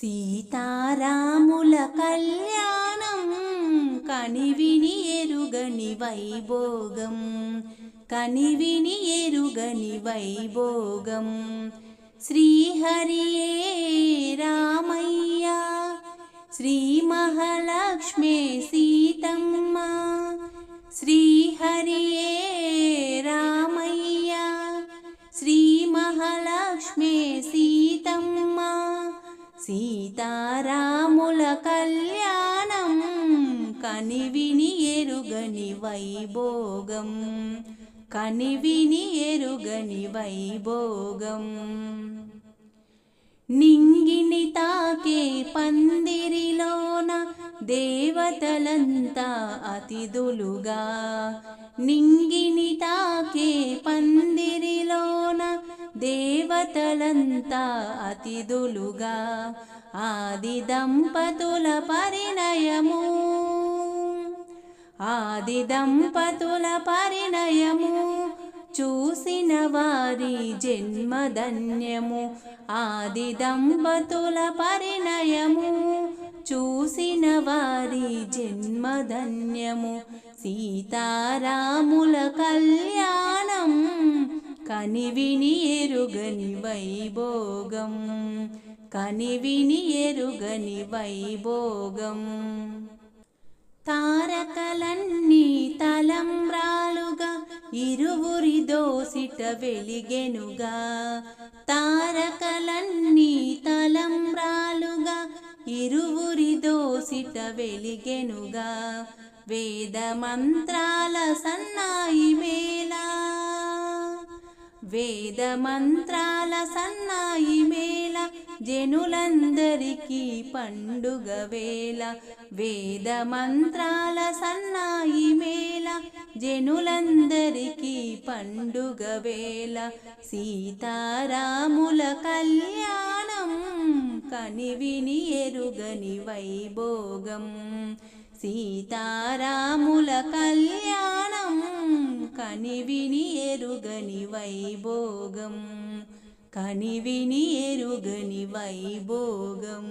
సీతారాముల కళ్యాణం కనివిని ఎరుగని వైభోగం కనివిని ఎరుగని వైభోగం. శ్రీహరియే రామయ్య శ్రీ మహాలక్ష్మి సీతారాముల కళ్యాణం కనివిని ఎరుగని వైభోగం కనివిని ఎరుగని వైభోగం. నింగిని తాకే పందిరిలోన దేవతలంతా అతిథులుగా నింగిని తాకే పందిరిలో దేవతలంతా అతిథులుగా ఆది దంపతుల పరిణయము. ఆది దంపతుల పరిణయము చూసిన వారి జన్మధన్యము. ఆది దంపతుల పరిణయము చూసిన వారి జన్మధన్యము. సీతారాముల కళ్యాణం కనివిని ఎరుగని వైభోగం. కనివిని ఎరుగని వైభోగం. తారకలన్నీ తలంబ్రాలుగా ఇరువురి దోసిట వెలిగెనుగా. తారకలన్నీ తలంబ్రాలుగా ఇరువురి దోసిట వెలిగెనుగా. వేద మంత్రాల సన్నాయి మేళా వేద మంత్రాల సన్నాయి మేళ జనులందరికీ పండుగ వేళ. వేద మంత్రాల సన్నాయి మేళ జనులందరికీ పండుగ వేళ. సీతారాముల కళ్యాణం కనివిని ఎరుగని వైభోగం. సీతారాముల కళ్యాణం కనివిని ఎరుగని వైభోగం కనివిని ఎరుగని వైభోగం